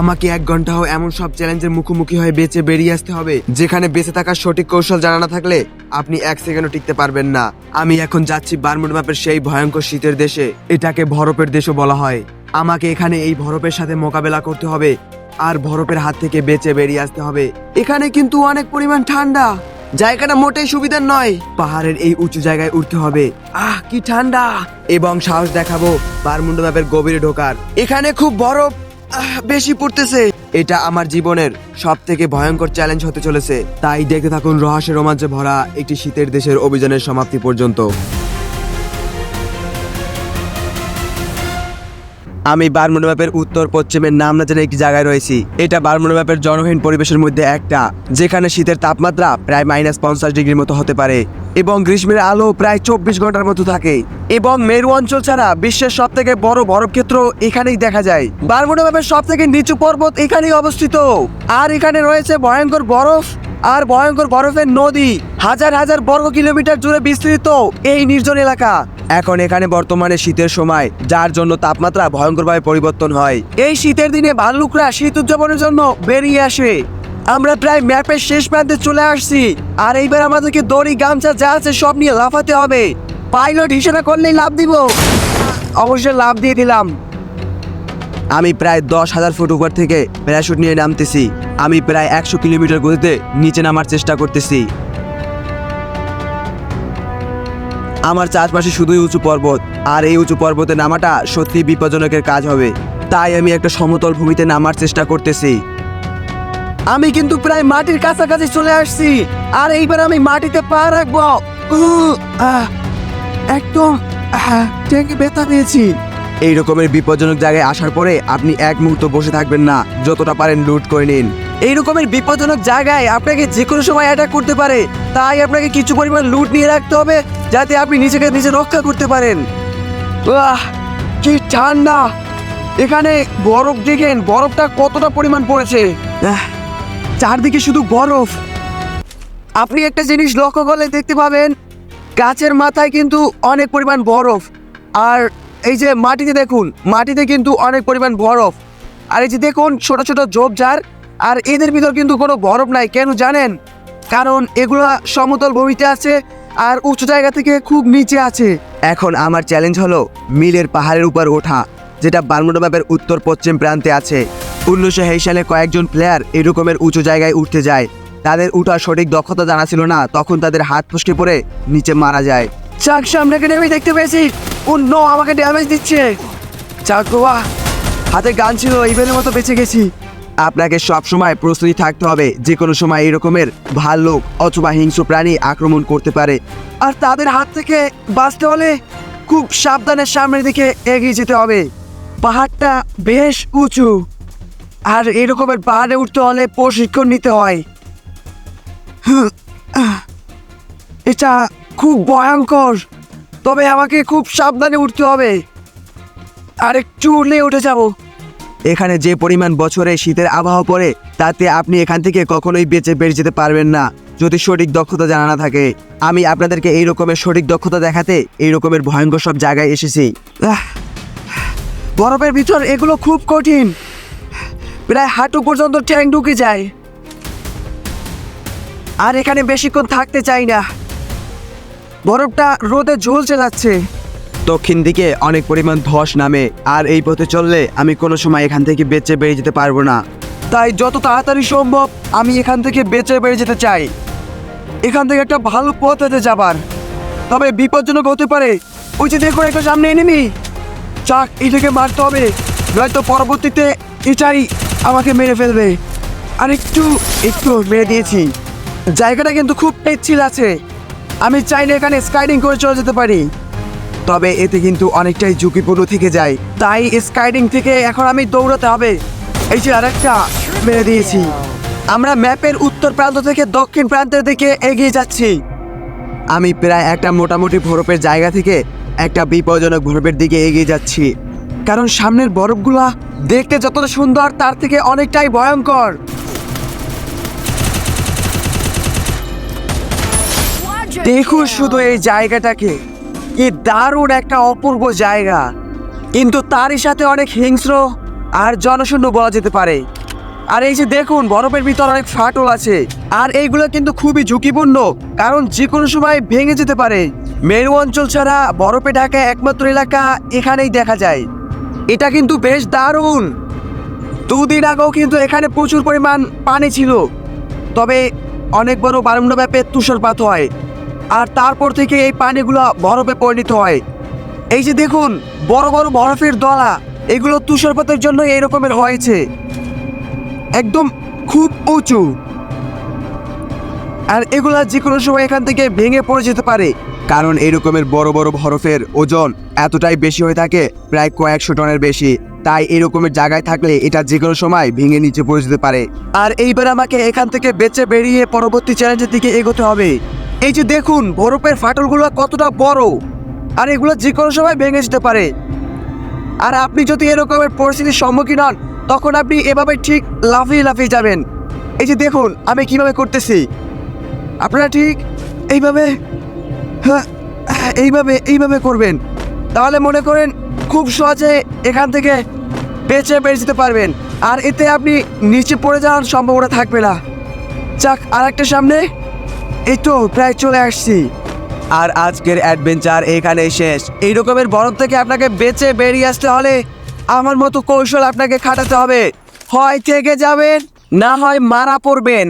আমাকে এক ঘন্টাও এমন সব চ্যালেঞ্জের মুখোমুখি হয়ে বেঁচে বেরিয়ে আসতে হবে, যেখানে বেঁচে থাকার সঠিক কৌশল জানা না থাকলে আপনি এক সেকেন্ডও টিকতে পারবেন না। আমি এখন যাচ্ছি বারমুড ম্যাপের সেই ভয়ঙ্কর শীতের দেশে, এটাকে বরফের দেশও বলা হয়। আমাকে এখানে এই বরফের সাথে মোকাবেলা করতে হবে, আর বরফের হাত থেকে বেঁচে বেরিয়ে আসতে হবে। এখানে কিন্তু অনেক পরিমাণ ঠান্ডা, জায়গাটা মোটেই সুবিধার নয়। পাহাড়ের এই উঁচু জায়গায় উঠতে হবে। আহ, কি ঠান্ডা! এবং সাহস দেখাবো বারমুন্ড ম্যাপের গভীরে ঢোকার। এখানে খুব বরফ বেশি পড়তেছে। এটা আমার জীবনের সব থেকে ভয়ঙ্কর চ্যালেঞ্জ হতে চলেছে। তাই দেখতে থাকুন রহস্য রোমাঞ্চে ভরা একটি শীতের দেশের অভিযানের সমাপ্তি পর্যন্ত। আমি বারমুন্ড ম্যাপের উত্তর পশ্চিমের নাম না জানা একটি জায়গায় রয়েছি। এটা বারমুন্ড ম্যাপের জনহীন পরিবেশের মধ্যে একটা, যেখানে শীতের তাপমাত্রা প্রায় মাইনাস পঞ্চাশ ডিগ্রির মতো হতে পারে এবং গ্রীষ্মের আলো প্রায় চব্বিশ ঘণ্টার মতো থাকে এবং মেরু অঞ্চল ছাড়া বিশ্বের সব থেকে বড় বরফ ক্ষেত্র এখানেই দেখা যায়। বারমুন্ড ম্যাপের সব থেকে নিচু পর্বত এখানেই অবস্থিত। আর এখানে রয়েছে ভয়ঙ্কর বরফ আর ভয়ঙ্কর বরফের নদী। হাজার হাজার বর্গ কিলোমিটার জুড়ে বিস্তৃত এই নির্জন এলাকা। এখন এখানে বর্তমানে শীতের সময়, যার জন্য তাপমাত্রা ভয়ঙ্করভাবে পরিবর্তন হয়। এই শীতের দিনে ভাল্লুকরা শীত উদযাপনের জন্য বেরিয়ে আসে। আমরা প্রায় ম্যাপের শেষ প্রান্তে চলে আসছি। আর এইবার আমাদেরকে দড়ি, গামছা যা আছে সব নিয়ে লাফাতে হবে। পাইলট হিসেবে করলেই লাভ দিব। অবশ্যই লাভ দিয়ে দিলাম। আমি প্রায় দশ হাজার ফুট উপর থেকে প্যারাশুট নিয়ে নামতেছি। আমি প্রায় একশো কিলোমিটার গতিতে নিচে নামার চেষ্টা করতেছি। আমার চারপাশে শুধুই উঁচু পর্বত, আর এই উঁচু পর্বতে নামাটা সত্যি বিপজ্জনকের কাজ হবে। তাই আমি একটা সমতল ভূমিতে নামার চেষ্টা করতেছি। আমি কিন্তু প্রায় মাটির কাছাকাছি চলে আসছি, আর এইবার আমি মাটিতে পা রাখব। একদম ট্যাঙ্কে ব্যথা পেয়েছি। এই রকমের বিপজ্জনক জায়গায় আসার পরে আপনি এক মুহূর্ত বসে থাকবেন না, যতটা পারেন লুট করে নিন। এই রকমের বিপজ্জনক জায়গায় আপনাকে যে কোনো সময় অ্যাটাক করতে পারে। তাই আপনাকে কিছু পরিমাণ লুট নিয়ে রাখতে হবে, যাতে আপনি নিজেকে নিজে রক্ষা করতে পারেন। আহ কি ঠান্ডা! এখানে বরফ দেখেন, বরফটা কতটা পরিমাণ পড়েছে। চারদিকে শুধু বরফ। আপনি একটা জিনিস লক্ষ্য করলে দেখতে পাবেন, গাছের মাথায় কিন্তু অনেক পরিমাণ বরফ। আর এই যে মাটিতে দেখুন, মাটিতে কিন্তু অনেক পরিমাণ বরফ। আর এই যে দেখুন, ছোট ছোট ঝোপঝাড় আর এদের ভিতর কিন্তু কোনো বরফ নাই, কেন জানেন? কারণ এগুলো সমতল ভূমিতে আছে আর উঁচু জায়গা থেকে খুব নিচে আছে। এখন আমার চ্যালেঞ্জ হলো মিলের পাহাড়ের উপর ওঠা, যেটা বারমুডা ম্যাপের উত্তর পশ্চিম প্রান্তে আছে। উনিশশো হেই সালে কয়েকজন প্লেয়ার এরকমের উঁচু জায়গায় উঠতে যায়। তাদের উঠার সঠিক দক্ষতা জানা ছিল না, তখন তাদের হাত ফসকে পড়ে নিচে মারা যায়। চাক, সামনেকে নেমে দেখতে পেয়েছি। ও আমাকে ড্যামেজ দিচ্ছে। চাক হাতে গান ছিল ইভেনের মতো বেঁচে গেছি। আপনাকে সব সময় প্রস্তুতি থাকতে হবে যে কোনো সময় এরকমের ভাল্লুক অথবা হিংস্র প্রাণী আক্রমণ করতে পারে। আর তাদের হাত থেকে বাঁচতে হলে খুব সাবধানে সামনের দিকে এগিয়ে যেতে হবে। পাহাড়টা বেশ উঁচু। আর এরকমের পাহাড়ে উঠতে হলে প্রশিক্ষণ নিতে হয়। এটা খুব ভয়ঙ্কর। তবে আমাকে খুব সাবধানে উঠতে হবে। আর একটু উঠলে উঠে যাব। এখানে যে পরিমাণ বছরে শীতের আবহাওয়া পড়ে, তাতে আপনি এখান থেকে কখনোই বেঁচে বেরিয়ে যেতে পারবেন না। যদি সঠিক দক্ষতা জানা না থাকে, আমি আপনাদেরকে এই রকমের সঠিক দক্ষতা দেখাতে এই রকমের ভয়ঙ্কর সব জায়গায় এসেছি। বরফের ভিতর এগুলো খুব কঠিন। প্রায় হাঁটু পর্যন্ত ট্যাং ঢুকে যায়। আর এখানে বেশিক্ষণ থাকতে চাই না। বরফটা রোদে ঝলসে যাচ্ছে। দক্ষিণ দিকে অনেক পরিমাণ ধস নামে, আর এই পথে চললে আমি কোনো সময় এখান থেকে বেঁচে বেরিয়ে যেতে পারব না। তাই যত তাড়াতাড়ি সম্ভব আমি এখান থেকে বেঁচে বেরিয়ে যেতে চাই। এখান থেকে একটা ভালো পথ আছে যাবার। তবে বিপজ্জনক হতে পারে। ওই যে দেখো একটা সামনে এনেমি চাক এটাকে মারতে হবে। নয়তো পরবর্তীতে এটাই আমাকে মেরে ফেলবে। আর একটু একটু মেরে দিয়েছি। জায়গাটা কিন্তু খুব পেচ্ছিল আছে। আমি চাইলে এখানে স্কাইডিং করে চলে যেতে পারি। তবে এতে কিন্তু অনেকটাই ঝুঁকিপূর্ণ থেকে যায়। তাই স্কাইডিং থেকে এখন আমি দৌড়াতে হবে। এই যে আরেকটা মেরে দিয়েছি। আমরা ম্যাপের উত্তর প্রান্ত থেকে দক্ষিণ প্রান্তের দিকে এগিয়ে যাচ্ছি। আমি প্রায় একটা মোটামুটি বরফের জায়গা থেকে একটা বিপজ্জনক বরফের দিকে এগিয়ে যাচ্ছি। কারণ সামনের বরফগুলা দেখতে যতটা সুন্দর, তার থেকে অনেকটাই ভয়ঙ্কর। দেখুন শুধু এই জায়গাটাকে। কি দারুণ একটা অপূর্ব জায়গা। কিন্তু তারই সাথে অনেক হিংস্র আর জনশূন্য বলা যেতে পারে। আর এই যে দেখুন, বরফের ভিতর অনেক ফাটল আছে। আর এইগুলো কিন্তু খুবই ঝুঁকিপূর্ণ, কারণ যে কোনো সময় ভেঙে যেতে পারে। মেরু অঞ্চল ছাড়া বরফে ঢাকা একমাত্র এলাকা এখানেই দেখা যায়। এটা কিন্তু বেশ দারুণ। দুদিন আগেও কিন্তু এখানে প্রচুর পরিমাণ পানি ছিল। তবে অনেক বড় বারুণ্ড ব্যাপে তুষারপাত হয়। আর তারপর থেকে এই পানিগুলো বরফে পরিণত হয়। এই যে দেখুন, বড় বড় বরফের দলা, এগুলো তুষারপাতের জন্য এই রকমের হয়েছে। একদম খুব উঁচু। আর এগুলা যে কোনো সময় এখান থেকে ভেঙে পড়ে যেতে পারে। কারণ এই রকমের বড় বড় বরফের ওজন এতটাই বেশি হয়ে থাকে, প্রায় কয়েকশো টনের বেশি। তাই এই রকমের জায়গায় থাকলে এটা যে কোনো সময় ভেঙে নিচে পড়ে যেতে পারে। আর এইবার আমাকে এখান থেকে বেঁচে বেরিয়ে পরবর্তী চ্যালেঞ্জের দিকে এগোতে হবে। এই যে দেখুন, বরফের ফাটলগুলো কতটা বড়। আর এগুলো যে কোনো সময় ভেঙে যেতে পারে। আর আপনি যদি এরকমের পরিস্থিতির সম্মুখীন হন, তখন আপনি এভাবে ঠিক লাফিয়ে লাফিয়ে যাবেন। এই যে দেখুন, আমি কীভাবে করতেছি। আপনারা ঠিক এইভাবে হ্যাঁ এইভাবে এইভাবে করবেন। তাহলে মনে করেন খুব সহজে এখান থেকে বেঁচে বেরিয়ে যেতে পারবেন। আর এতে আপনি নিচে পড়ে যাওয়ার সম্ভাবনা থাকবে না। যাক আর একটা সামনে। এই তো প্রায় চলে আসছি। আর আজকের অ্যাডভেঞ্চার এখানে শেষ। এই রকমের বরফ থেকে আপনাকে বেঁচে বেরিয়ে আসতে হলে আমার মতো কৌশল আপনাকে খাটাতে হবে। হয় থেকে যাবেন, না হয় মারা পড়বেন।